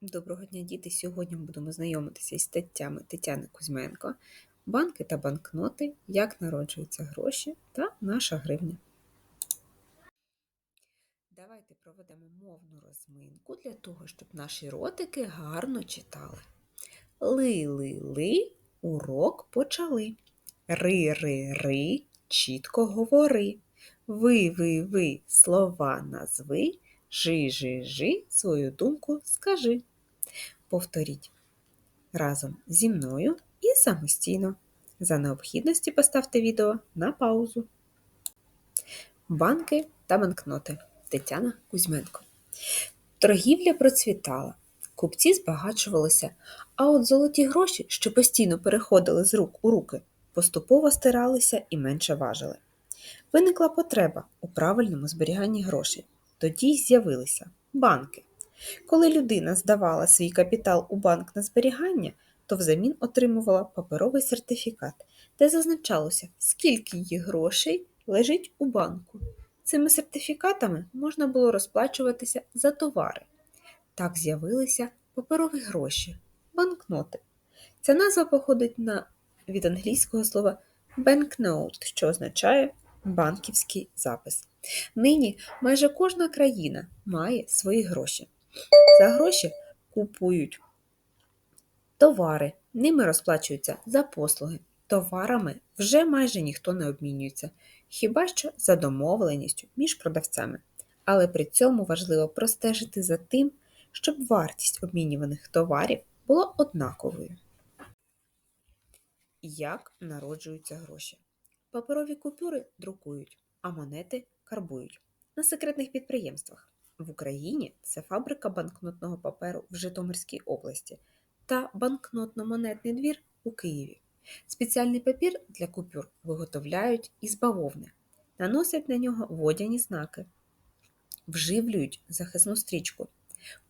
Доброго дня, діти! Сьогодні ми будемо знайомитися із статтями Тетяни Кузьменко, банки та банкноти, як народжуються гроші та наша гривня. Давайте проведемо мовну розминку для того, щоб наші ротики гарно читали. Ли-ли-ли, урок почали. Ри-ри-ри, чітко говори. Ви-ви-ви, слова назви. Жи-жи-жи, свою думку скажи. Повторіть разом зі мною і самостійно. За необхідності поставте відео на паузу. Банки та банкноти Тетяна Кузьменко. Торгівля процвітала, купці збагачувалися, а от золоті гроші, що постійно переходили з рук у руки, поступово стиралися і менше важили. Виникла потреба у правильному зберіганні грошей. Тоді й з'явилися банки. Коли людина здавала свій капітал у банк на зберігання, то взамін отримувала паперовий сертифікат, де зазначалося, скільки її грошей лежить у банку. Цими сертифікатами можна було розплачуватися за товари. Так з'явилися паперові гроші, банкноти. Ця назва походить на, від англійського слова banknote, що означає банківський запис. Нині майже кожна країна має свої гроші. За гроші купують товари, ними розплачуються за послуги. Товарами вже майже ніхто не обмінюється, хіба що за домовленістю між продавцями. Але при цьому важливо простежити за тим, щоб вартість обмінюваних товарів була однаковою. Як народжуються гроші? Паперові купюри друкують, а монети карбують на секретних підприємствах. В Україні це фабрика банкнотного паперу в Житомирській області та банкнотно-монетний двір у Києві. Спеціальний папір для купюр виготовляють із бавовни, наносять на нього водяні знаки, вживлюють захисну стрічку.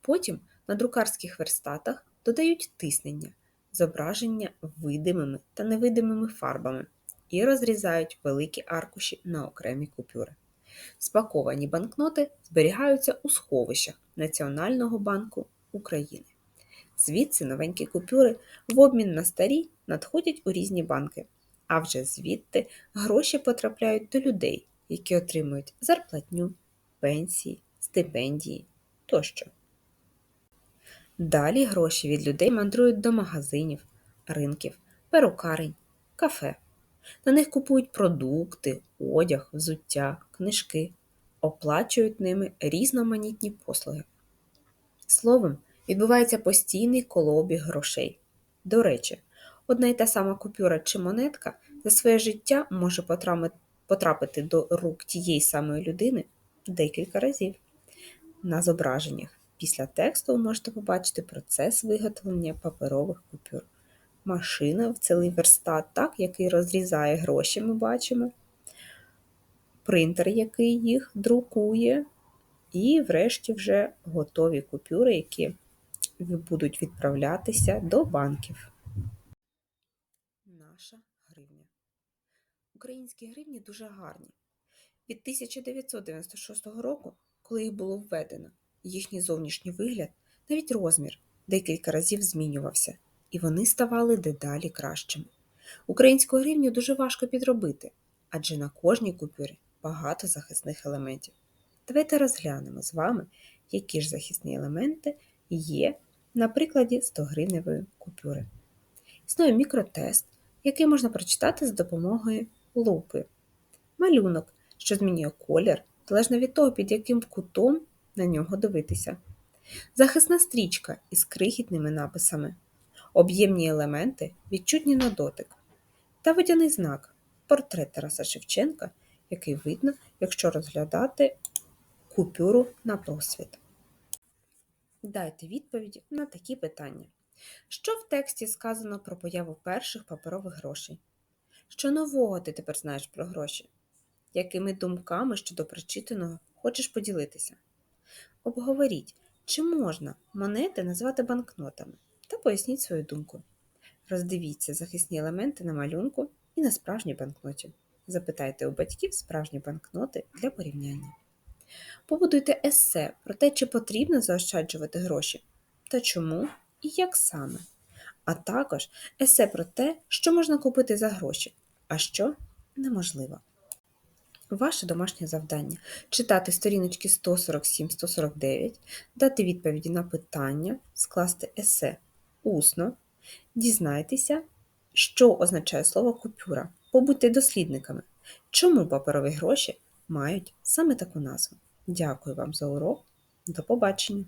Потім на друкарських верстатах додають тиснення, зображення видимими та невидимими фарбами і розрізають великі аркуші на окремі купюри. Спаковані банкноти зберігаються у сховищах Національного банку України. Звідси новенькі купюри в обмін на старі надходять у різні банки, а вже звідти гроші потрапляють до людей, які отримують зарплатню, пенсії, стипендії тощо. Далі гроші від людей мандрують до магазинів, ринків, перукарень, кафе. На них купують продукти, одяг, взуття, книжки, оплачують ними різноманітні послуги. Словом, відбувається постійний колообіг грошей. До речі, одна й та сама купюра чи монетка за своє життя може потрапити до рук тієї самої людини декілька разів. На зображеннях після тексту ви можете побачити процес виготовлення паперових купюр машина цілий верстат, так, який розрізає гроші, ми бачимо, принтер, який їх друкує, і, врешті, вже готові купюри, які будуть відправлятися до банків. Наша гривня. Українські гривні дуже гарні. Від 1996 року, коли їх було введено, їхній зовнішній вигляд, навіть розмір, декілька разів змінювався і вони ставали дедалі кращими. Українську гривню дуже важко підробити, адже на кожній купюрі багато захисних елементів. Давайте розглянемо з вами, які ж захисні елементи є на прикладі 100 гривневої купюри. Існує мікротест, який можна прочитати з допомогою лупи. Малюнок, що змінює колір, залежно від того, під яким кутом на нього дивитися. Захисна стрічка із крихітними написами об'ємні елементи відчутні на дотик, та водяний знак портрет Тараса Шевченка, який видно, якщо розглядати купюру на просвіт. Дайте відповіді на такі питання. Що в тексті сказано про появу перших паперових грошей? Що нового ти тепер знаєш про гроші? Якими думками щодо прочитаного хочеш поділитися? Обговоріть, чи можна монети назвати банкнотами? Та поясніть свою думку. Роздивіться захисні елементи на малюнку і на справжній банкноті. Запитайте у батьків справжні банкноти для порівняння. Побудуйте есе про те, чи потрібно заощаджувати гроші. та чому і як саме, а також есе про те, що можна купити за гроші, а що неможливо. Ваше домашнє завдання читати сторіночки 147-149, дати відповіді на питання, скласти есе усно, дізнайтеся, що означає слово купюра. Побудьте дослідниками, чому паперові гроші мають саме таку назву. Дякую вам за урок. До побачення!